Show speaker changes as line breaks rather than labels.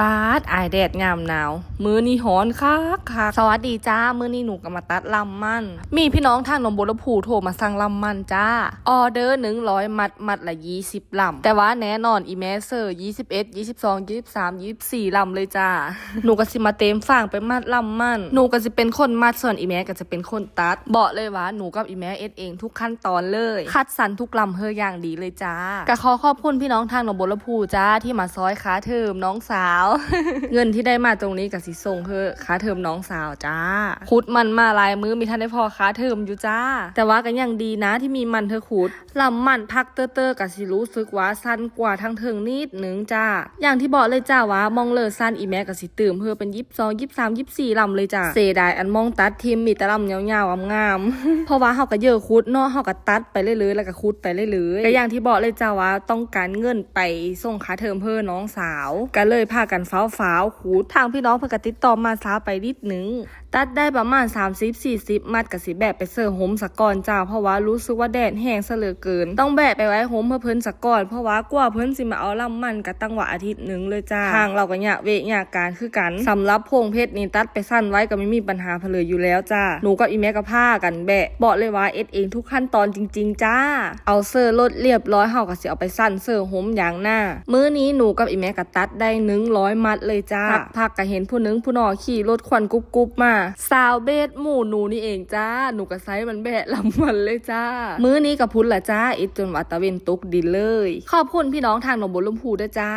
ปาดอายแดดงามหนาว มือนี่ฮ้อนคักคักสวัสดีจ้า มือนี่หนูก็มาตัดลำมัน มีพี่น้องทางหนองบัวลำพูโทรมาสั่งลำมันจ้า ออเดอร์หนึ่งร้อยมัดมัดละยี่สิบลำ แต่ว่าแน่นอนอีแมสเซอร์ยี่สิบเอ็ดยี่สิบสองยี่สิบสามยี่สิบสี่ลำเลยจ้า หนูก็สิมาเต็มฝั่งไปมัดลำมัน หนูก็จะเป็นคนมัดส่วนอีแมสก็จะเป็นคนตัด บอกเลยว่าหนูกับอีแมสเอ็ดเองทุกขั้นตอนเลย คัดสรรทุกลำเฮออย่างดีเลยจ้าก็ขอขอบคุณพี่น้องทางหนองบัวลำพูจ้าที่มาซอยค้าเทอมน้องสาวเงินที่ได้มาตรงนี้กับสิส่งเฮอค้าเทอมน้องสาวจ้าขุดมันมาหลายมือมีท่านได้พอค้าเทอมอยู่จ้า แต่ว่ากันยังดีนะที่มีมันเธอขุดลำมันพักเตอเตอกับสิรู้สึกว่าสั้นกว่าทั้งเทิงนิดหนึ่งจ้า อย่างที่บอกเลยจ้าว่ามองเลอสั้นอีแม่กับสิตื่มเพื่อเป็นยิบสองยิบสามยิบสี่ลำเลยจ้าเสียดายอันมองตัดทีมมีแต่ลำยาวๆงามๆเพราะว่าเขาก็เยอะคุดเนาะเขาก็ตัดไปเรื่อยๆแล้วก็คุดไปเรื่อยๆก็อย่างที่บอกเลยจ้าว่าต้องการเงินไปส่งค่าเทอมเพื่อน้องสาวก็เลยพากันฟ้าวฟ้าวๆคุดทางพี่น้องเพื่อกติดต่อมาซาไปนิดนึง ตัดได้ประมาณ 30-40 มัดกับสิแบะไปเสิร์ฟโฮมสกก่อนจ้าเพราะว่ารู้สึกว่าแดดแห้งซะเหลือเกิน ต้องแบะไปไว้โฮมเพื่อเพิ่นสกก่อนเพราะว่ากว่าเพิ่นสิมาเอาลำมันก็ตั้งว่าอาทิตย์หนึงเลยจ้าทางเราก็เนี่ยเวะเนี่ยการคือกันสำหรับพงเพชรนี่ตัดไปสั้นไว้ก็ไม่มีปัญหาเพนเลยอยู่แล้วจ้าหนูกับอีแม่ก็พากันแบะบอกเลยว่าเอ็ดเองทุกขั้นตอนจริง ๆ จ้า เอาเซอร์ลดเรียบร้อยเฮาก็สิเอาไปสั้นเซอร์โฮมอย่างหน้า มื้อนี้หนูกับอีแม่ก็ตัดได้100มัดเลยจ้าพักๆก็เห็นผู้หนึงผู้นอขี่รถควันกุ๊บกุ๊บมาสาวเบสหมู่หนูนี่เองจ้า หนูก็ไซมันแบะลำมันเลยจ้า มื้อนี้กับพุทธละจ้าอิจจนวัตะเวนตกดินเลย ขอบคุณพี่น้องทางหนองบัวลำพูด้วยจ้า